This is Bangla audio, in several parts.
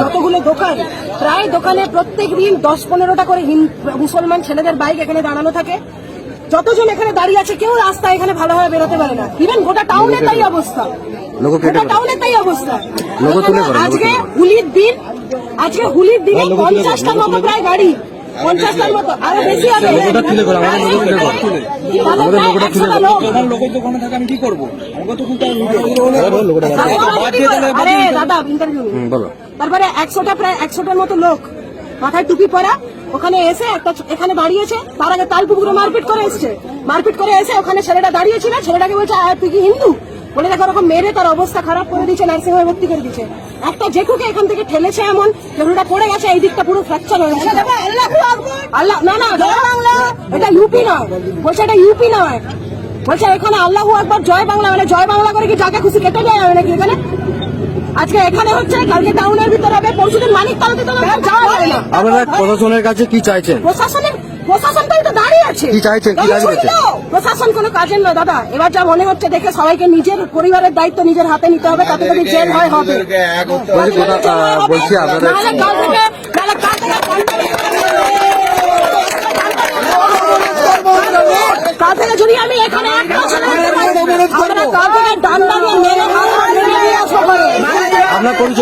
যতগুলো দোকান? প্রায় দোকানে প্রত্যেক দিন দশ পনেরোটা করে মুসলমান ছেলেদের বাইক এখানে দাঁড়ানো থাকে। যতজন এখানে দাঁড়িয়ে আছে কেউ রাস্তা এখানে ভালোভাবে বেরোতে পারে না। ইভেন গোটা টাউনে তাই অবস্থা। গোটা টাউনে তাই অবস্থা। আজকে হুলির দিন আজকে হুলির দিনে পঞ্চাশটা মতো প্রায় গাড়ি। পঞ্চাশটার মতো আরও বেশি হবে লোগোটা তুলে করে, আমাদের লোগো তুলে করে। আমাদের লোগোটা তুলে 100টা করে। লোক। আমার লোকের থাকে আমি কি করব আমাকে তো খুলতে লোগোটা আরে দাদা ইন্টারভিউ বলো তারপরে একশোটা প্রায় একশোটার মতো লোক মাথায় টুপি পরা ওখানে এসে একটা এখানে দাঁড়িয়েছে তার আগে তাল পুকুরে মারপিট করে এসছে মারপিট করে এসে ওখানে ছেলেটা দাঁড়িয়েছিল ছেলেটাকে বলছে "আয়, তুই কি হিন্দু বলে দেখো ওরকম মেরে তার অবস্থা খারাপ করে দিচ্ছে নার্সিং হোমে ভর্তি করে দিচ্ছে একটা জেঠুকে এখান থেকে ঠেলেছে এমন যেগুলোটা পড়ে গেছে এই দিকটা পুরো ফ্র্যাকচার হয়ে গেছে। আল্লাহ না না জয় বাংলা। এটা ইউপি নয়। বলছে এটা ইউপি নয়। বলছে এখানে আল্লাহু একবার জয় বাংলা মানে জয় বাংলা করে কি যাকে খুশি কেটে দেওয়া যাবে নাকি এখানে? আজকে এখানে হচ্ছে কালকে টাউনের ভিতরে হবে পরশুদিন মানিক তালতে তো যাওয়া যাবে না। আপনারা প্রশাসনের কাছে কি চাইছেন? প্রশাসনের প্রশাসনটাই তো দাঁড়িয়ে আছে। কি চাইছেন? কি দাবি করছেন? প্রশাসন কোনো কাজের নয় দাদা। এবার যা মনে হচ্ছে দেখে সবাইকে নিজের পরিবারের দায়িত্ব নিজের হাতে নিতে হবে তাতে যদি জেল হয় হবে। বলছি কোথা আহ, বলছি আপনাদের নাহলে কাল থেকে নাহলে কাল থেকে কাল থেকে যদি আমি এখানে একটা ছেলে আমরা কাল থেকে ডান্ডা দিয়ে মেরে হাত পা ভেঙে দিয়ে আসব ঘরে।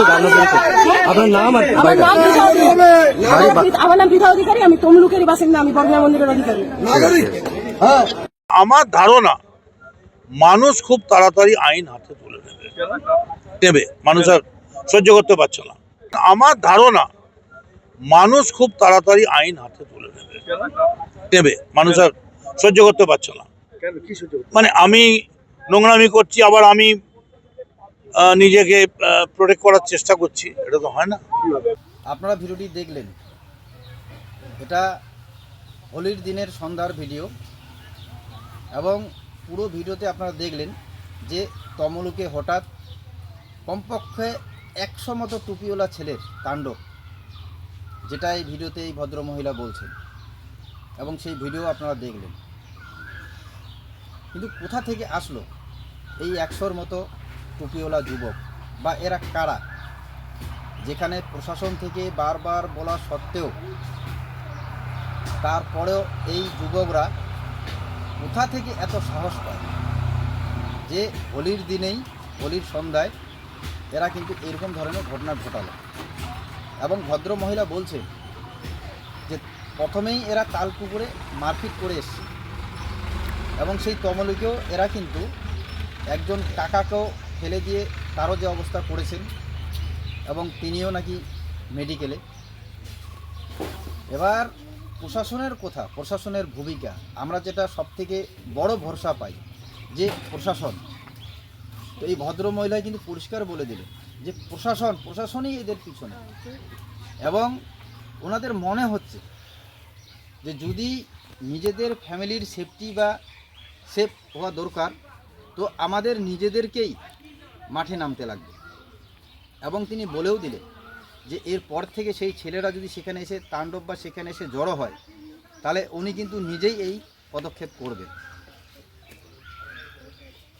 আপনার আপনার পরিচয় আপনার নাম আর আমার নাম পৃথা অধিকারী। আমার নাম পৃথা অধিকারী আমি তমলুকেরই বাসিন্দা আমি বর্মা মন্দিরের অধিকারী। আমার ধারণা মানুষ খুব তাড়াতাড়ি আইন হাতে তুলে নেবে। নেবে। মানুষ আর সহ্য করতে পারছে না। আমার ধারণা মানুষ খুব তাড়াতাড়ি আইন হাতে তুলে নেবে। নেবে। মানুষ আর সহ্য করতে পারছে না। মানে আমি নোংরামি করছি আবার আমি নিজেকে প্রোটেক্ট করার চেষ্টা করছি। এটা তো হয় না। আপনারা ভিডিওটি দেখলেন। এটা হোলির দিনের সন্ধ্যার ভিডিও। এবং পুরো ভিডিওতে আপনারা দেখলেন যে তমলুকে হঠাৎ কমপক্ষে একশো মতো টুপিওলা ছেলের তাণ্ডব যেটা এই ভিডিওতে এই ভদ্রমহিলা বলছেন। এবং সেই ভিডিও আপনারা দেখলেন। কিন্তু কোথা থেকে আসলো এই একশোর মতো টুপিওয়ালা যুবক। বা এরা কারা? যেখানে প্রশাসন থেকে বারবার বলা সত্ত্বেও তারপরেও এই যুবকরা কোথা থেকে এত সাহস পায়? যে হোলির দিনেই, হোলির সন্ধ্যায় এরা কিন্তু এরকম ধরনের ঘটনা ঘটালো। এবং ভদ্র মহিলা বলছে যে, প্রথমেই এরা তাল পুকুরে মারপিট করে এসছে। এবং সেই তমলুকেও এরা কিন্তু একজন কাকাকেও ফেলে দিয়ে তারও যে অবস্থা করেছেন এবং তিনিও নাকি মেডিকেলে। এবার প্রশাসনের কথা, প্রশাসনের ভূমিকা। আমরা যেটা সবথেকে বড় ভরসা পাই যে প্রশাসন, তো এই ভদ্র মহিলা কিন্তু পরিষ্কার বলে দিলেন যে প্রশাসন, প্রশাসনই এদের পিছনে। এবং ওনাদের মনে হচ্ছে যে যদি নিজেদের ফ্যামিলির সেফটি বা সেফ হওয়া দরকার, তো আমাদের নিজেদেরকেই মাঠে নামতে লাগবে। এবং তিনি বলেও দিলেন যে, এরপর থেকে সেই ছেলেরা যদি সেখানে এসে তাণ্ডব বা সেখানে এসে জড়ো হয়, তাহলে উনি কিন্তু নিজেই এই পদক্ষেপ করবেন।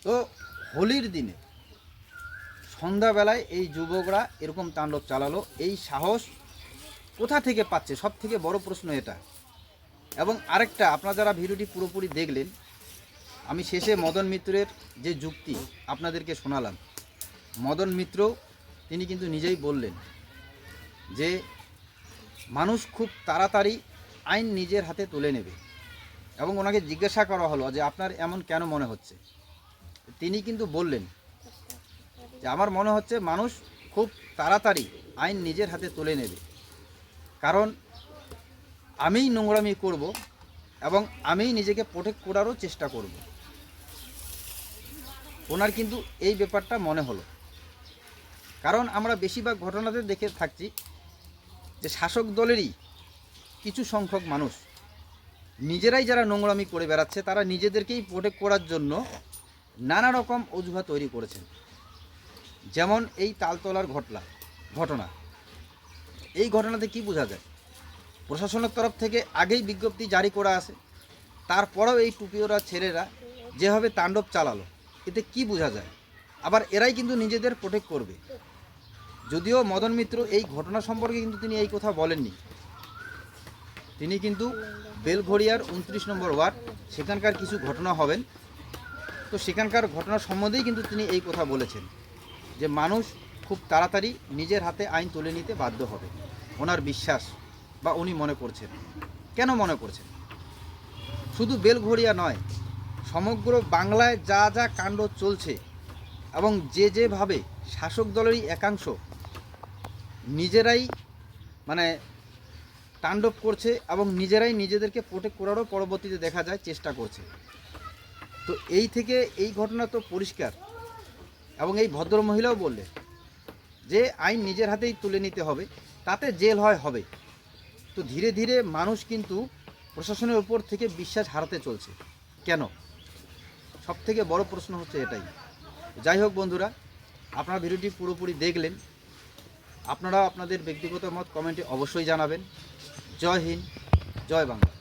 তো হোলির দিনে সন্ধ্যাবেলায় এই যুবকরা এরকম তাণ্ডব চালালো। এই সাহস কোথা থেকে পাচ্ছে? সব থেকে বড় প্রশ্ন এটা। এবং আরেকটা, আপনারা যারা ভিডিওটি পুরোপুরি দেখলেন, আমি শেষে মদন মিত্রের যে যুক্তি আপনাদেরকে শোনালাম। মদন মিত্র, তিনি কিন্তু নিজেই বললেন যে, মানুষ খুব তাড়াতাড়ি আইন নিজের হাতে তুলে নেবে। এবং ওনাকে জিজ্ঞাসা করা হলো যে, আপনার এমন কেন মনে হচ্ছে? তিনি কিন্তু বললেন যে, আমার মনে হচ্ছে মানুষ খুব তাড়াতাড়ি আইন নিজের হাতে তুলে নেবে। কারণ আমিই নোংরামি করব এবং আমিই নিজেকে প্রোটেক্ট করারও চেষ্টা করব। ওনার কিন্তু এই ব্যাপারটা মনে হলো। কারণ আমরা বেশিরভাগ ঘটনাতে দেখে থাকছি যে শাসক দলেরই কিছু সংখ্যক মানুষ, নিজেরাই যারা নোংরামি করে বেড়াচ্ছে, তারা নিজেদেরকেই প্রোটেক্ট করার জন্য নানা রকম অজুহাত তৈরি করেছেন। যেমন এই তালতলার ঘটনা ঘটনা। এই ঘটনাতে কি বোঝা যায়? প্রশাসনের তরফ থেকে আগেই বিজ্ঞপ্তি জারি করা আছে, তারপরেও এই টুপিওরা ছেলেরা যেভাবে তাণ্ডব চালালো, এতে কি বোঝা যায়? আবার এরাই কিন্তু নিজেদের প্রোটেক্ট করবে। যদিও মদন মিত্র এই ঘটনা সম্পর্কে কিন্তু তিনি এই কথা বলেননি। তিনি কিন্তু বেলঘড়িয়ার উনত্রিশ নম্বর ওয়ার্ড, সেখানকার কিছু ঘটনা হবেন। তো সেখানকার ঘটনা সম্বন্ধেই কিন্তু তিনি এই কথা বলেছেন যে মানুষ খুব তাড়াতাড়ি নিজের হাতে আইন তুলে নিতে বাধ্য হবে। ওনার বিশ্বাস বা উনি মনে করছেন। কেন মনে করছেন? শুধু বেলঘড়িয়া নয়, সমগ্র বাংলায় যা যা কাণ্ড চলছে এবং যে যেভাবে শাসক দলেরই একাংশ নিজেরাই মানে তাণ্ডব করছে এবং নিজেরাই নিজেদেরকে প্রোটেক্ট করারও পরবর্তীতে দেখা যায়, চেষ্টা করছে। তো এই থেকে এই ঘটনা তো পরিষ্কার। এবং এই ভদ্র মহিলাও বললে যে আইন নিজের হাতেই তুলে নিতে হবে, তাতে জেল হয়, হবে। তো ধীরে ধীরে মানুষ কিন্তু প্রশাসনের উপর থেকে বিশ্বাস হারাতে চলছে। কেন? সব থেকে বড় প্রশ্ন হচ্ছে এটাই। যাই হোক বন্ধুরা, আপনারা ভিডিওটি পুরোপুরি দেখলেন। আপনারা আপনাদের ব্যক্তিগত মত কমেন্টে অবশ্যই জানাবেন। জয় হিন্দ জয় বাংলা।